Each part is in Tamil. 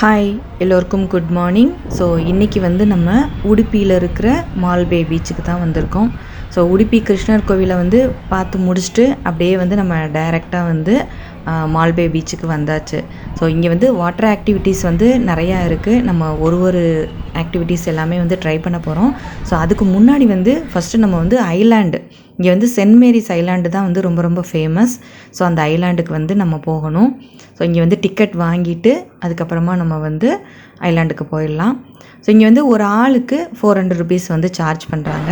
ஹாய் எல்லோருக்கும் குட் மார்னிங் ஸோ இன்றைக்கி வந்து நம்ம உடுப்பியில் இருக்கிற மால்பே பீச்சுக்கு தான் வந்திருக்கோம். ஸோ உடுப்பி கிருஷ்ணர் கோவிலை வந்து பார்த்து முடிச்சுட்டு அப்படியே வந்து நம்ம டைரெக்டாக வந்து மால்பே பீச்சுக்கு வந்தாச்சு. ஸோ இங்கே வந்து வாட்டர் ஆக்டிவிட்டீஸ் வந்து நிறையா இருக்குது நம்ம ஒரு ஒரு ஆக்டிவிட்டீஸ் எல்லாமே வந்து ட்ரை பண்ண போகிறோம் ஸோ அதுக்கு முன்னாடி வந்து ஃபஸ்ட்டு நம்ம வந்து ஐலாண்டு இங்கே வந்து சென்ட் மேரிஸ் ஐலாண்டு தான் வந்து ரொம்ப ரொம்ப ஃபேமஸ் ஸோ அந்த ஐலாண்டுக்கு வந்து நம்ம போகணும். ஸோ இங்கே வந்து டிக்கெட் வாங்கிட்டு அதுக்கப்புறமா நம்ம வந்து ஐலாண்டுக்கு போயிடலாம். ஸோ இங்கே வந்து ஒரு ஆளுக்கு ஃபோர் ஹண்ட்ரட் ருபீஸ் வந்து சார்ஜ் பண்ணுறாங்க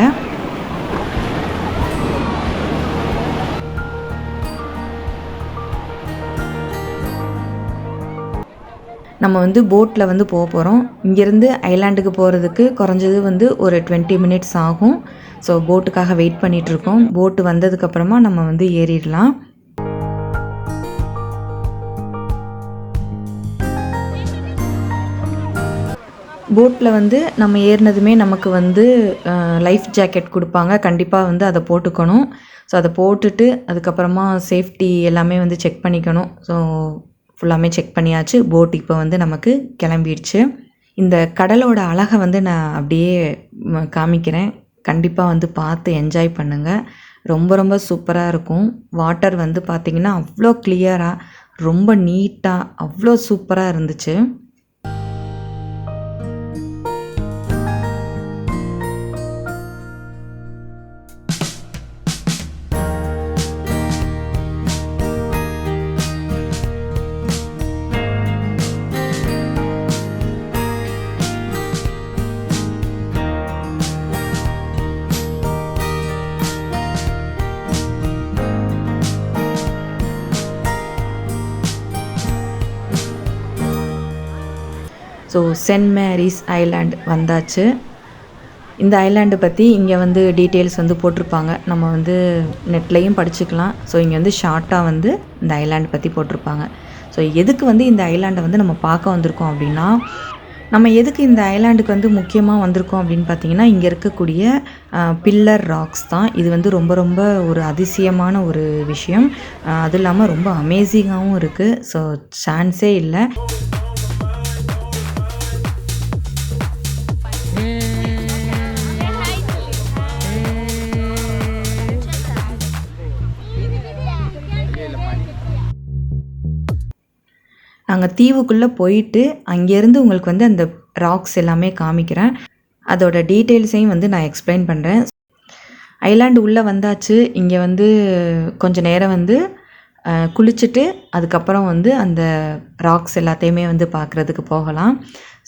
நம்ம வந்து போட்டில் வந்து போக போகிறோம் இங்கேருந்து ஐலாண்டுக்கு போகிறதுக்கு குறைஞ்சது வந்து ஒரு டுவெண்ட்டி மினிட்ஸ் ஆகும். ஸோ போட்டுக்காக வெயிட் பண்ணிகிட்ருக்கோம் போட்டு வந்ததுக்கப்புறமா நம்ம வந்து ஏறிடலாம். போட்டில் வந்து நம்ம ஏறினதுமே நமக்கு வந்து லைஃப் ஜாக்கெட் கொடுப்பாங்க. கண்டிப்பாக வந்து அதை போட்டுக்கணும். ஸோ அதை போட்டுட்டு அதுக்கப்புறமா சேஃப்டி எல்லாமே வந்து செக் பண்ணிக்கணும். ஸோ ஃபுல்லாமே செக் பண்ணியாச்சு. போட் இப்போ வந்து நமக்கு கிளம்பிடுச்சு. இந்த கடலோட அழகை வந்து நான் அப்படியே காமிக்கிறேன். கண்டிப்பாக வந்து பார்த்து என்ஜாய் பண்ணுங்கள் ரொம்ப ரொம்ப சூப்பராக இருக்கும். வாட்டர் வந்து பார்த்திங்கன்னா அவ்வளோ கிளியராக ரொம்ப நீட்டாக அவ்வளோ சூப்பராக இருந்துச்சு. ஸோ சென்ட் மேரிஸ் ஐலாண்ட் வந்தாச்சு. இந்த ஐலாண்டை பற்றி இங்கே வந்து டீட்டெயில்ஸ் வந்து போட்டிருப்பாங்க. நம்ம வந்து நெட்லேயும் படிச்சுக்கலாம். ஸோ இங்கே வந்து ஷார்ட்டாக வந்து இந்த ஐலாண்ட் பற்றி போட்டிருப்பாங்க. ஸோ எதுக்கு வந்து இந்த ஐலாண்டை வந்து நம்ம பார்க்க வந்திருக்கோம் அப்படின்னா நம்ம எதுக்கு இந்த ஐலாண்டுக்கு வந்து முக்கியமாக வந்திருக்கோம் அப்படின்னு பார்த்தீங்கன்னா இங்கே இருக்கக்கூடிய பில்லர் ராக்ஸ் தான். இது வந்து ரொம்ப ரொம்ப ஒரு அதிசயமான ஒரு விஷயம். அதுவும் இல்லாமல் ரொம்ப அமேசிங்காகவும் இருக்குது ஸோ சான்ஸே இல்லை. நாங்கள் தீவுக்குள்ளே போயிட்டு அங்கேருந்து உங்களுக்கு வந்து அந்த ராக்ஸ் எல்லாமே காமிக்கிறேன். அதோட டீட்டெயில்ஸையும் வந்து நான் எக்ஸ்பிளைன் பண்ணுறேன் ஐலாண்டு உள்ளே வந்தாச்சு. இங்கே வந்து கொஞ்சம் நேரம் வந்து குளிச்சுட்டு அதுக்கப்புறம் வந்து அந்த ராக்ஸ் எல்லாத்தையுமே வந்து பார்க்குறதுக்கு போகலாம்.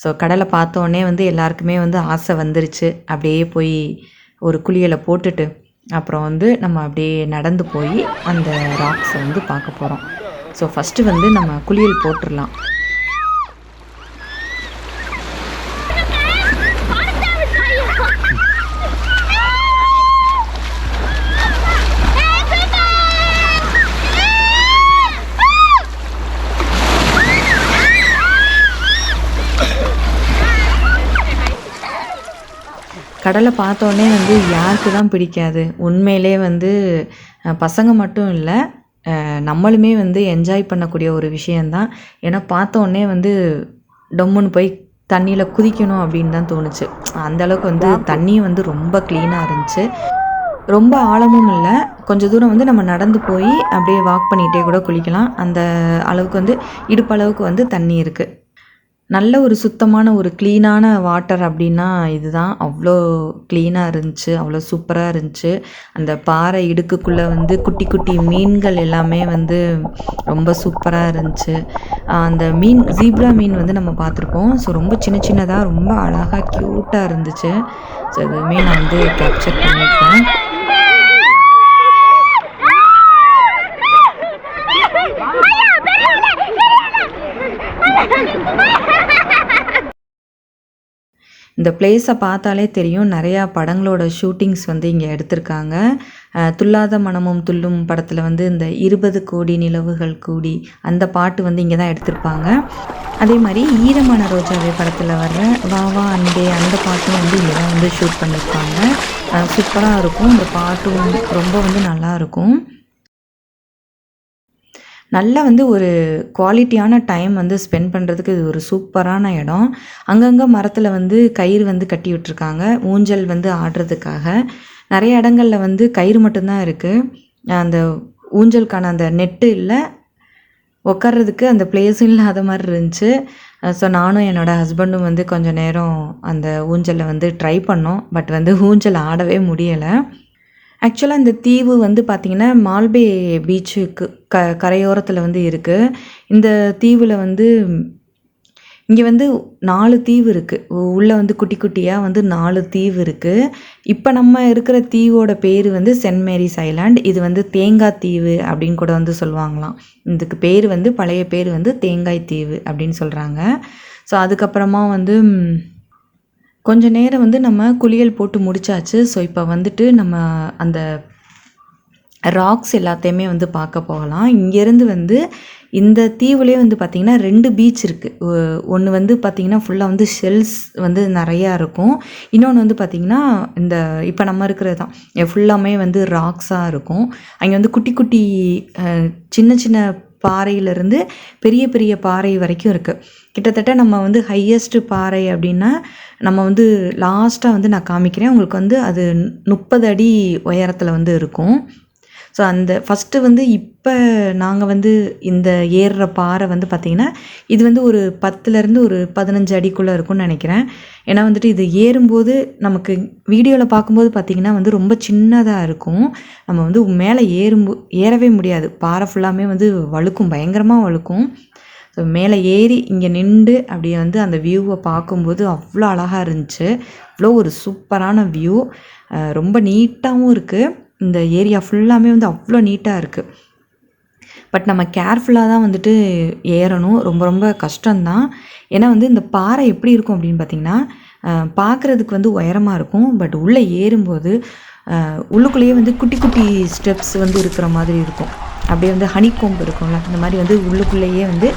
ஸோ கடலை பார்த்தோன்னே வந்து எல்லாருக்குமே வந்து ஆசை வந்துருச்சு. அப்படியே போய் ஒரு குளியலை போட்டுட்டு அப்புறம் வந்து நம்ம அப்படியே நடந்து போய் அந்த ராக்ஸை வந்து பார்க்க போகிறோம் ஸோ ஃபஸ்ட்டு வந்து நம்ம குளியல் போட்டுடலாம் கடலை பார்த்தோன்னே வந்து யாருக்கு தான் பிடிக்காது? உண்மையிலே வந்து பசங்க மட்டும் இல்லை நம்மளுமே வந்து என்ஜாய் பண்ணக்கூடிய ஒரு விஷயந்தான் ஏன்னா பார்த்தோன்னே வந்து டொம்முன்னு போய் தண்ணியில் குதிக்கணும் அப்படின்னு தான் தோணுச்சு. அந்த அளவுக்கு வந்து தண்ணியும் வந்து ரொம்ப க்ளீனாக இருந்துச்சு. ரொம்ப ஆழமும் இல்லை. கொஞ்சம் தூரம் வந்து நம்ம நடந்து போய் அப்படியே வாக் பண்ணிகிட்டே கூட குளிக்கலாம். அந்த அளவுக்கு வந்து இடுப்பளவுக்கு வந்து தண்ணி இருக்குது நல்ல ஒரு சுத்தமான ஒரு க்ளீனான வாட்டர் அப்படின்னா இதுதான். அவ்வளோ க்ளீனாக இருந்துச்சு அவ்வளோ சூப்பராக இருந்துச்சு. அந்த பாறை இடுக்குக்குள்ளே வந்து குட்டி குட்டி மீன்கள் எல்லாமே வந்து ரொம்ப சூப்பராக இருந்துச்சு. அந்த மீன் ஜீப்ரா மீன் வந்து நம்ம பார்த்துருப்போம். ஸோ ரொம்ப சின்ன சின்னதாக ரொம்ப அழகாக க்யூட்டாக இருந்துச்சு. ஸோ இதுவுமே நான் வந்து கேப்சர் பண்ணியிருக்கேன். இந்த பிளேஸை பார்த்தாலே தெரியும். நிறையா படங்களோட ஷூட்டிங்ஸ் வந்து இங்கே எடுத்திருக்காங்க. துல்லாத மனமும் துள்ளும் படத்தில் வந்து இந்த இருபது கோடி நிலவுகள் கூடி அந்த பாட்டு வந்து இங்கே தான் எடுத்திருப்பாங்க. அதே மாதிரி ஈரமான ரோஜாவே படத்தில் வர்ற வா வா அன்பே அந்த பாட்டும் வந்து இங்கே தான் வந்து ஷூட் பண்ணியிருப்பாங்க சூப்பராக இருக்கும். இந்த பாட்டும் ரொம்ப வந்து நல்லா இருக்கும். நல்லா வந்து ஒரு குவாலிட்டியான டைம் வந்து ஸ்பெண்ட் பண்ணுறதுக்கு இது ஒரு சூப்பரான இடம். அங்கங்கே மரத்தில் வந்து கயிறு வந்து கட்டி விட்டுருக்காங்க. ஊஞ்சல் வந்து ஆடுறதுக்காக. நிறைய இடங்கள்ல வந்து கயிறு மட்டும்தான் இருக்குது அந்த ஊஞ்சலுக்கான அந்த நெட்டு இல்லை. உட்கார்றதுக்கு அந்த பிளேஸும் இல்லாத மாதிரி இருந்துச்சு. ஸோ நானும் என்னோடய ஹஸ்பண்டும் வந்து கொஞ்சம் நேரம் அந்த ஊஞ்சலில் வந்து ட்ரை பண்ணோம். பட் வந்து ஊஞ்சல் ஆடவே முடியலை. ஆக்சுவலாக இந்த தீவு வந்து பார்த்திங்கன்னா மால்பே பீச்சுக்கு க கரையோரத்தில் வந்து இருக்குது இந்த தீவில் வந்து இங்கே வந்து நாலு தீவு இருக்குது உள்ளே வந்து குட்டி குட்டியாக வந்து நாலு தீவு இருக்குது இப்போ நம்ம இருக்கிற தீவோட பேர் வந்து சென்ட் மேரிஸ் ஐலாண்ட். இது வந்து தேங்காய் தீவு அப்படின்னு கூட வந்து சொல்லுவாங்களாம். இதுக்கு பேர் வந்து பழைய பேர் வந்து தேங்காய் தீவு அப்படின்னு சொல்கிறாங்க ஸோ அதுக்கப்புறமா வந்து கொஞ்ச நேரம் வந்து நம்ம குளியல் போட்டு முடிச்சாச்சு. ஸோ இப்போ வந்துட்டு நம்ம அந்த ராக்ஸ் எல்லாத்தையுமே வந்து பார்க்க போகலாம். இங்கேருந்து வந்து இந்த தீவுலேயே வந்து பார்த்திங்கன்னா ரெண்டு பீச் இருக்குது ஒன்று வந்து பார்த்திங்கன்னா ஃபுல்லாக வந்து ஷெல்ஸ் வந்து நிறையா இருக்கும். இன்னொன்று வந்து பார்த்திங்கன்னா இந்த இப்போ நம்ம இருக்கிறது தான். ஃபுல்லாமே வந்து ராக்ஸாக இருக்கும். அங்கே வந்து குட்டி குட்டி சின்ன சின்ன பாறையிலேருந்து பெரிய பெரிய பாறை வரைக்கும் இருக்குது கிட்டத்தட்ட நம்ம வந்து ஹையஸ்ட்டு பாறை அப்படின்னா நம்ம வந்து லாஸ்ட்டாக வந்து நான் காமிக்கிறேன். உங்களுக்கு வந்து அது முப்பது அடி உயரத்தில் வந்து இருக்கும். ஸோ அந்த ஃபஸ்ட்டு வந்து இப்போ நாங்கள் வந்து இந்த ஏறுற பாறை வந்து பார்த்திங்கன்னா இது வந்து ஒரு பத்துலேருந்து ஒரு பதினஞ்சு அடிக்குள்ளே இருக்கும்னு நினைக்கிறேன். ஏன்னா வந்துட்டு இது ஏறும்போது நமக்கு வீடியோவில் பார்க்கும்போது பார்த்திங்கன்னா வந்து ரொம்ப சின்னதாக இருக்கும். நம்ம வந்து மேலே ஏறும்போ ஏறவே முடியாது. பாறை ஃபுல்லாமே வந்து வழுக்கும் பயங்கரமாக வழுக்கும். ஸோ மேலே ஏறி இங்கே நின்று அப்படியே வந்து அந்த வியூவை பார்க்கும்போது அவ்வளோ அழகாக இருந்துச்சு. அவ்வளோ ஒரு சூப்பரான வியூ ரொம்ப நீட்டாகவும் இருக்குது இந்த ஏரியா ஃபுல்லாமே வந்து அவ்வளோ நீட்டாக இருக்குது பட் நம்ம கேர்ஃபுல்லாக தான் வந்துட்டு ஏறணும். ரொம்ப ரொம்ப கஷ்டம்தான். ஏன்னா வந்து இந்த பாறை எப்படி இருக்கும் அப்படின்னு பார்த்தீங்கன்னா பார்க்குறதுக்கு வந்து உயரமாக இருக்கும். பட் உள்ளே ஏறும்போது உள்ளுக்குள்ளேயே வந்து குட்டி குட்டி ஸ்டெப்ஸ் வந்து இருக்கிற மாதிரி இருக்கும். அப்படியே வந்து ஹனி இருக்கும்ல இந்த மாதிரி வந்து உள்ளுக்குள்ளேயே வந்து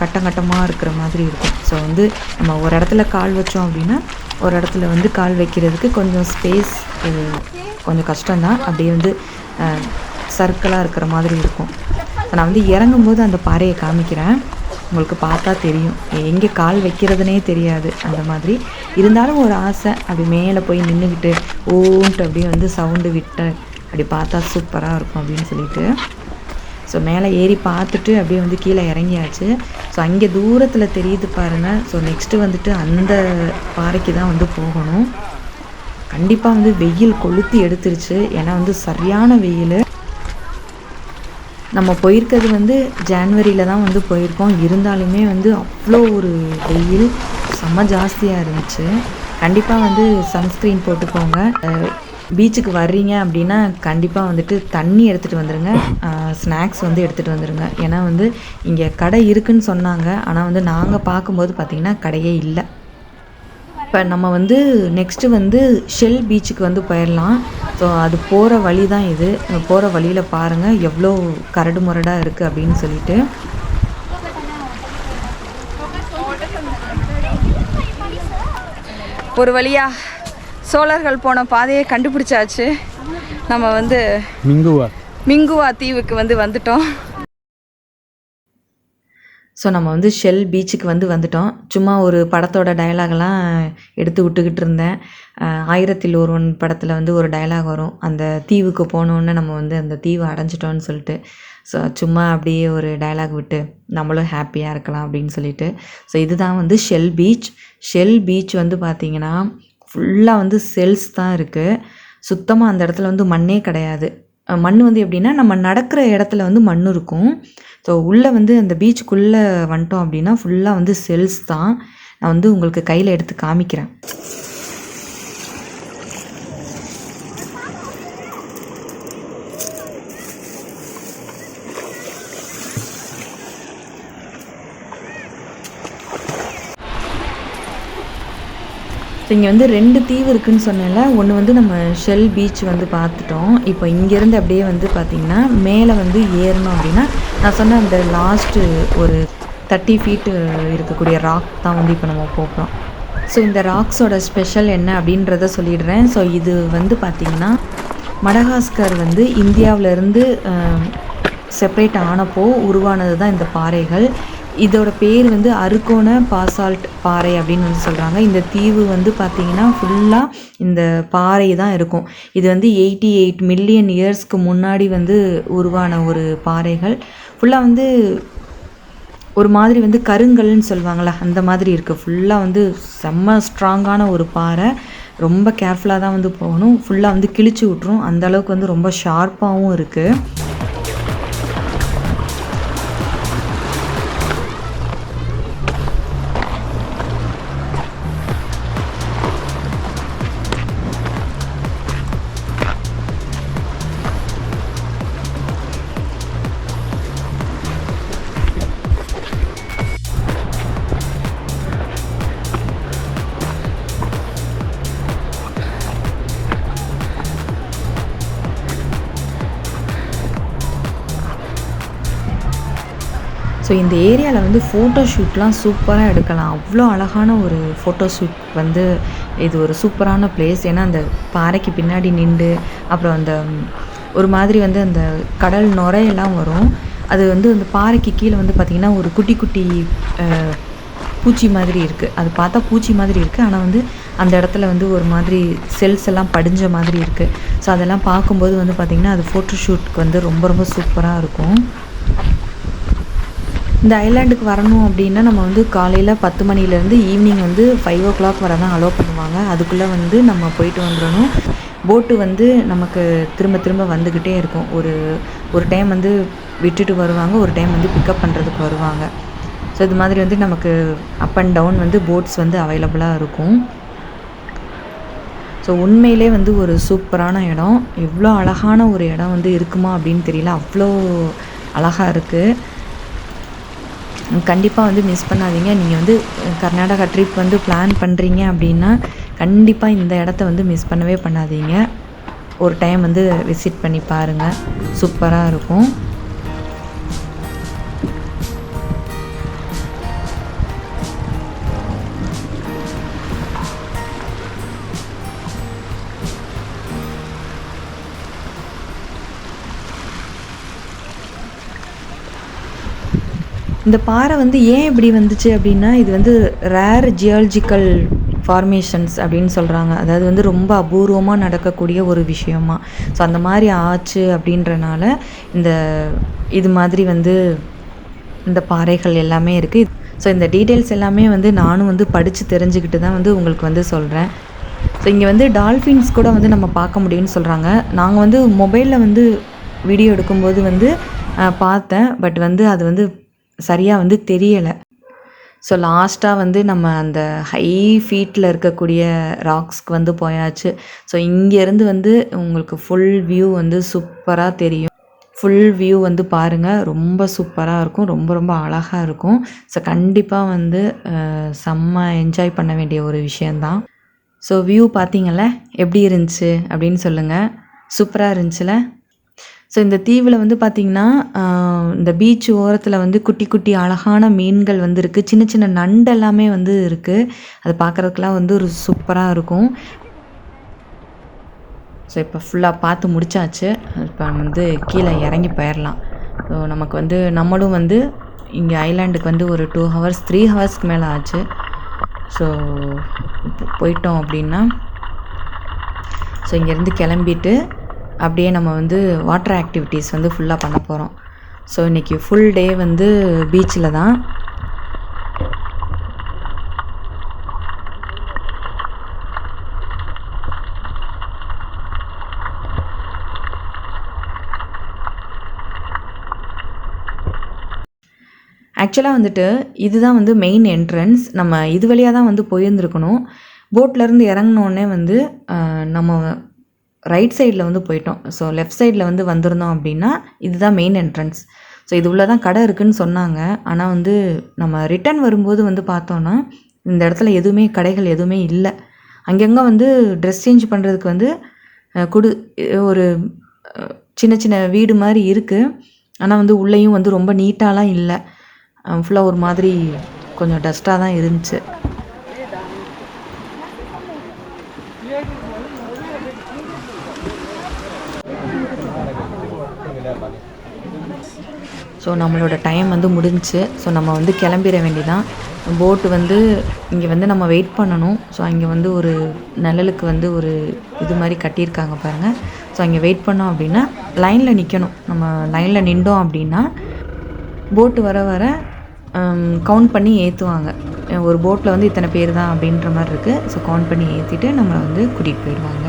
கட்டம் கட்டமாக இருக்கிற மாதிரி இருக்கும். ஸோ வந்து நம்ம ஒரு இடத்துல கால் வச்சோம் அப்படின்னா ஒரு இடத்துல வந்து கால் வைக்கிறதுக்கு கொஞ்சம் ஸ்பேஸ் கொஞ்சம் கஷ்டம்தான். அப்படியே வந்து சர்க்கிளாக இருக்கிற மாதிரி இருக்கும். நான் வந்து இறங்கும்போது அந்த பாறையை காமிக்கிறேன். உங்களுக்கு பார்த்தா தெரியும். எங்கே கால் வைக்கிறதுனே தெரியாது அந்த மாதிரி. இருந்தாலும் ஒரு ஆசை அப்படி மேலே போய் நின்றுக்கிட்டு ஓன்ட்டு அப்படியே வந்து சவுண்டு விட்டு அப்படி பார்த்தா சூப்பராக இருக்கும் அப்படின்னு சொல்லிட்டு. ஸோ மேலே ஏறி பார்த்துட்டு அப்படியே வந்து கீழே இறங்கியாச்சு. ஸோ அங்கே தூரத்தில் தெரியுது பாருங்கள் ஸோ நெக்ஸ்ட்டு வந்துட்டு அந்த பாறைக்கு தான் வந்து போகணும். கண்டிப்பாக வந்து வெயில் கொளுத்தி எடுத்துருச்சு. ஏன்னா வந்து சரியான வெயில். நம்ம போயிருக்கிறது வந்து ஜான்வரியில் தான் வந்து போயிருக்கோம். இருந்தாலுமே வந்து அவ்வளோ ஒரு வெயில் செம்ம ஜாஸ்தியாக இருந்துச்சு. கண்டிப்பாக வந்து சன்ஸ்க்ரீன் போட்டுக்கோங்க. பீச்சுக்கு வர்றீங்க அப்படின்னா கண்டிப்பாக வந்துட்டு தண்ணி எடுத்துகிட்டு வந்துடுங்க ஸ்நாக்ஸ் வந்து எடுத்துகிட்டு வந்துடுங்க ஏன்னா வந்து இங்கே கடை இருக்குன்னு சொன்னாங்க. ஆனால் வந்து நாங்கள் பார்க்கும்போது பார்த்திங்கன்னா கடையே இல்லை. இப்போ நம்ம வந்து நெக்ஸ்ட்டு வந்து ஷெல் பீச்சுக்கு வந்து போயிடலாம் ஸோ அது போகிற வழி தான் இது போகிற வழியில் பாருங்கள் எவ்வளோ கரடு முரடாக இருக்குது அப்படின்னு சொல்லிட்டு. ஒரு வழியா சோழர்கள் போன பாதையை கண்டுபிடிச்சாச்சு. நம்ம வந்து மிங்குவா. மிங்குவா தீவுக்கு வந்து வந்துட்டோம். ஸோ நம்ம வந்து ஷெல் பீச்சுக்கு வந்து வந்துட்டோம். சும்மா ஒரு படத்தோட டயலாக்லாம் எடுத்து விட்டுக்கிட்டு இருந்தேன். ஆயிரத்தில் ஒருவன் படத்தில் வந்து ஒரு டயலாக் வரும். அந்த தீவுக்கு போனோன்னே நம்ம வந்து அந்த தீவை அடைஞ்சிட்டோன்னு சொல்லிட்டு. ஸோ சும்மா அப்படியே ஒரு டயலாக் விட்டு நம்மளும் ஹாப்பியாக இருக்கலாம் அப்படின்னு சொல்லிட்டு. ஸோ இதுதான் வந்து ஷெல் பீச் ஷெல் பீச் வந்து பார்த்திங்கன்னா ஃபுல்லாக வந்து செல்ஸ் தான் இருக்குது சுத்தமாக அந்த இடத்துல வந்து மண்ணே கிடையாது. மண் வந்து எப்படின்னா நம்ம நடக்கிற இடத்துல வந்து மண் இருக்கும். ஸோ உள்ளே வந்து அந்த பீச்சுக்குள்ளே வந்துட்டோம் அப்படின்னா ஃபுல்லாக வந்து செல்ஸ் தான். நான் வந்து உங்களுக்கு கையில் எடுத்து காமிக்கிறேன். ஸோ இங்கே வந்து ரெண்டு தீவு இருக்குதுன்னு சொன்னேன்ல. ஒன்று வந்து நம்ம ஷெல் பீச் வந்து பார்த்துட்டோம். இப்போ இங்கேருந்து அப்படியே வந்து பார்த்திங்கன்னா மேலே வந்து ஏறணும் அப்படின்னா நான் சொன்ன அந்த லாஸ்ட்டு ஒரு தேர்ட்டி ஃபீட்டு இருக்கக்கூடிய ராக் தான் வந்து இப்போ நம்ம போகிறோம் ஸோ இந்த ராக்ஸோட ஸ்பெஷல் என்ன அப்படின்றத சொல்லிடுறேன். ஸோ இது வந்து பார்த்திங்கன்னா மடகாஸ்கர் வந்து இந்தியாவிலேருந்து செப்பரேட் ஆனப்போ உருவானது தான் இந்த பாறைகள். இதோட பேர் வந்து அருக்கோண பாசால்ட் பாறை அப்படின்னு வந்து சொல்கிறாங்க இந்த தீவு வந்து பார்த்திங்கன்னா ஃபுல்லாக இந்த பாறை தான் இருக்கும். இது வந்து எயிட்டி எயிட் மில்லியன் இயர்ஸ்க்கு முன்னாடி வந்து உருவான ஒரு பாறைகள். ஃபுல்லாக வந்து ஒரு மாதிரி வந்து கருங்கல்னு சொல்லுவாங்கள்ல அந்த மாதிரி இருக்குது ஃபுல்லாக வந்து செம்ம ஸ்ட்ராங்கான ஒரு பாறை. ரொம்ப கேர்ஃபுல்லாக தான் வந்து போகணும். ஃபுல்லாக வந்து கிழிச்சு விட்ரும் அந்தளவுக்கு வந்து ரொம்ப ஷார்ப்பாகவும் இருக்குது இந்த ஏரியாவில் வந்து ஃபோட்டோ ஷூட்லாம் சூப்பராக எடுக்கலாம். அவ்வளோ அழகான ஒரு ஃபோட்டோ ஷூட் வந்து இது ஒரு சூப்பரான பிளேஸ் ஏன்னா அந்த பாறைக்கு பின்னாடி நின்று அப்புறம் அந்த ஒரு மாதிரி வந்து அந்த கடல் நுரையெல்லாம் வரும். அது வந்து அந்த பாறைக்கு கீழே வந்து பார்த்திங்கன்னா ஒரு குட்டி குட்டி பூச்சி மாதிரி இருக்குது அது பார்த்தா பூச்சி மாதிரி இருக்குது ஆனால் வந்து அந்த இடத்துல வந்து ஒரு மாதிரி செல்ஸ் எல்லாம் படிஞ்ச மாதிரி இருக்குது ஸோ அதெல்லாம் பார்க்கும்போது வந்து பார்த்திங்கன்னா அது ஃபோட்டோ ஷூட்க்கு வந்து ரொம்ப ரொம்ப சூப்பராக இருக்கும். இந்த ஐலாண்டுக்கு வரணும் அப்படின்னா நம்ம வந்து காலையில் பத்து மணிலேருந்து ஈவினிங் வந்து ஃபைவ் ஓ கிளாக் வர தான் அலோவ் பண்ணுவாங்க. அதுக்குள்ளே வந்து நம்ம போயிட்டு வந்துடணும். போட்டு வந்து நமக்கு திரும்ப திரும்ப வந்துக்கிட்டே இருக்கும். ஒரு ஒரு டைம் வந்து விட்டுட்டு வருவாங்க ஒரு டைம் வந்து பிக்கப் பண்ணுறதுக்கு வருவாங்க. ஸோ இது மாதிரி வந்து நமக்கு அப் அண்ட் டவுன் வந்து போட்ஸ் வந்து அவைலபிளாக இருக்கும். ஸோ உண்மையிலே வந்து ஒரு சூப்பரான இடம். எவ்வளோ அழகான ஒரு இடம் வந்து இருக்குமா அப்படின்னு தெரியல. அவ்வளோ அழகாக இருக்குது கண்டிப்பாக வந்து மிஸ் பண்ணாதீங்க. நீங்கள் வந்து கர்நாடகா ட்ரிப் வந்து பிளான் பண்ணுறீங்க அப்படின்னா கண்டிப்பாக இந்த இடத்த வந்து மிஸ் பண்ணவே பண்ணாதீங்க. ஒரு டைம் வந்து விசிட் பண்ணி பாருங்கள் சூப்பராக இருக்கும். இந்த பாறை வந்து ஏன் இப்படி வந்துச்சு அப்படின்னா இது வந்து ரேர் ஜியாலஜிக்கல் ஃபார்மேஷன்ஸ் அப்படின்னு சொல்கிறாங்க அதாவது வந்து ரொம்ப அபூர்வமாக நடக்கக்கூடிய ஒரு விஷயமா. ஸோ அந்த மாதிரி ஆச்சு அப்படின்றனால இந்த இது மாதிரி வந்து இந்த பாறைகள் எல்லாமே இருக்குது ஸோ இந்த டீட்டெயில்ஸ் எல்லாமே வந்து நானும் வந்து படித்து தெரிஞ்சுக்கிட்டு தான் வந்து உங்களுக்கு வந்து சொல்கிறேன் ஸோ இங்கே வந்து டால்ஃபின்ஸ் கூட வந்து நம்ம பார்க்க முடியும்னு சொல்கிறாங்க நாங்கள் வந்து மொபைலில் வந்து வீடியோ எடுக்கும்போது வந்து பார்த்தேன். பட் வந்து அது வந்து சரியாக வந்து தெரியலை. ஸோ லாஸ்ட்டாக வந்து நம்ம அந்த ஹை ஃபீட்டில் இருக்கக்கூடிய ராக்ஸ்க்கு வந்து போயாச்சு. ஸோ இங்கேருந்து வந்து உங்களுக்கு ஃபுல் வியூ வந்து சூப்பராக தெரியும். ஃபுல் வியூ வந்து பாருங்கள் ரொம்ப சூப்பராக இருக்கும் ரொம்ப ரொம்ப அழகாக இருக்கும். ஸோ கண்டிப்பாக வந்து செம்ம என்ஜாய் பண்ண வேண்டிய ஒரு விஷயந்தான் ஸோ வியூ பார்த்தீங்கல்ல எப்படி இருந்துச்சு அப்படின்னு சொல்லுங்கள் சூப்பராக இருந்துச்சுல? ஸோ இந்த தீவில் வந்து பார்த்திங்கன்னா இந்த பீச் ஓரத்தில் வந்து குட்டி குட்டி அழகான மீன்கள் வந்து இருக்குது சின்ன சின்ன நண்டு எல்லாமே வந்து இருக்குது அது பார்க்குறதுக்கெலாம் வந்து ஒரு சூப்பராக இருக்கும். ஸோ இப்போ ஃபுல்லாக பார்த்து முடிச்சாச்சு. இப்போ வந்து கீழே இறங்கி போயிடலாம் ஸோ நமக்கு வந்து நம்மளும் வந்து இங்கே ஐலாண்டுக்கு வந்து ஒரு டூ ஹவர்ஸ் த்ரீ ஹவர்ஸ்க்கு மேலே ஆச்சு. ஸோ போயிட்டோம் அப்படின்னா ஸோ இங்கேருந்து கிளம்பிட்டு அப்படியே நம்ம வந்து வாட்டர் ஆக்டிவிட்டீஸ் வந்து ஃபுல்லாக பண்ண போகிறோம் ஸோ இன்றைக்கி ஃபுல் டே வந்து பீச்சில் தான். ஆக்சுவலாக வந்துட்டு இதுதான் வந்து மெயின் என்ட்ரன்ஸ் நம்ம இது வழியாக தான் வந்து போயிருந்துருக்கணும். போட்லேருந்து இறங்கினோடனே வந்து நம்ம ரைட் சைடில் வந்து போயிட்டோம். ஸோ லெஃப்ட் சைடில் வந்து வந்திருந்தோம் அப்படின்னா இதுதான் மெயின் என்ட்ரன்ஸ் ஸோ இது உள்ளே தான் கடை இருக்குதுன்னு சொன்னாங்க. ஆனால் வந்து நம்ம ரிட்டர்ன் வரும்போது வந்து பார்த்தோன்னா இந்த இடத்துல எதுவுமே கடைகள் எதுவுமே இல்லை. அங்கங்கே வந்து ட்ரெஸ் சேஞ்ச் பண்ணுறதுக்கு வந்து குடு ஒரு சின்ன சின்ன வீடு மாதிரி இருக்குது ஆனால் வந்து உள்ளேயும் வந்து ரொம்ப நீட்டாலாம் இல்லை. ஃபுல்லாக ஒரு மாதிரி கொஞ்சம் டஸ்ட்டாக தான் இருந்துச்சு. ஸோ நம்மளோட டைம் வந்து முடிஞ்சு ஸோ நம்ம வந்து கிளம்பிட வேண்டிதான் போட்டு வந்து இங்கே வந்து நம்ம வெயிட் பண்ணணும். ஸோ அங்கே வந்து ஒரு நிழலுக்கு வந்து ஒரு இது மாதிரி கட்டியிருக்காங்க பாருங்கள் ஸோ அங்கே வெயிட் பண்ணோம் அப்படின்னா லைனில் நிற்கணும் நம்ம லைனில் நின்றோம் அப்படின்னா போட்டு வர வர கவுண்ட் பண்ணி ஏற்றுவாங்க ஒரு போட்டில் வந்து இத்தனை பேர் தான் அப்படின்ற மாதிரி இருக்குது ஸோ கவுண்ட் பண்ணி ஏற்றிட்டு நம்மளை வந்து கூட்டிகிட்டு போயிடுவாங்க.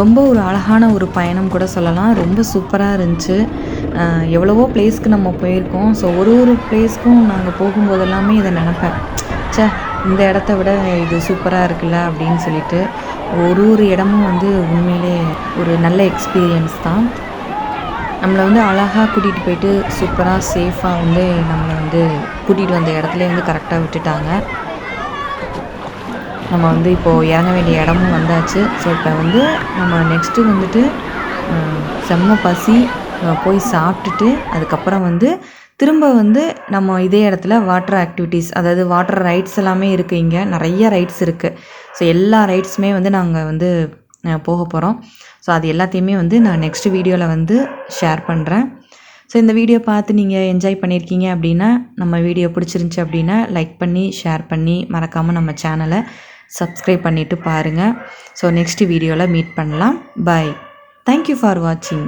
ரொம்ப ஒரு அழகான ஒரு பயணம் கூட சொல்லலாம். ரொம்ப சூப்பராக இருந்துச்சு. எவ்வளவோ பிளேஸ்க்கு நம்ம போயிருக்கோம். ஸோ ஒரு ஒரு பிளேஸ்க்கும் நாங்கள் போகும்போது எல்லாமே இதை நினப்பேன். ச்சே இந்த இடத்த விட இது சூப்பராக இருக்குல்ல அப்படின்னு சொல்லிட்டு ஒரு ஒரு இடமும் வந்து உண்மையிலே ஒரு நல்ல எக்ஸ்பீரியன்ஸ் தான். நம்மளை வந்து அழகாக கூட்டிகிட்டு போயிட்டு சூப்பராக சேஃபாக வந்து நம்மளை வந்து கூட்டிகிட்டு வந்த இடத்துல வந்து கரெக்டாக விட்டுட்டாங்க. நம்ம வந்து இப்போது இறங்க வேண்டிய இடமும் வந்தாச்சு. ஸோ இப்போ வந்து நம்ம நெக்ஸ்ட்டு வந்துட்டு செம்ம பசி போய் சாப்பிட்டுட்டு அதுக்கப்புறம் வந்து திரும்ப வந்து நம்ம இதே இடத்துல வாட்டர் ஆக்டிவிட்டீஸ் அதாவது வாட்டர் ரைட்ஸ் எல்லாமே இருக்குது இங்கே. நிறைய ரைட்ஸ் இருக்குது ஸோ எல்லா ரைட்ஸுமே வந்து நாங்கள் வந்து போக போகிறோம் ஸோ அது எல்லாத்தையுமே வந்து நான் நெக்ஸ்ட் வீடியோவில் வந்து ஷேர் பண்ணுறேன் ஸோ இந்த வீடியோ பார்த்து நீங்கள் என்ஜாய் பண்ணியிருக்கீங்க அப்படின்னா நம்ம வீடியோ பிடிச்சிருந்துச்சி அப்படின்னா லைக் பண்ணி ஷேர் பண்ணி மறக்காமல் நம்ம சேனலை சப்ஸ்கிரைப் பண்ணிவிட்டு பாருங்கள் ஸோ நெக்ஸ்ட் வீடியோவில் மீட் பண்ணலாம். பாய் தேங்க்யூ ஃபார் வாட்சிங்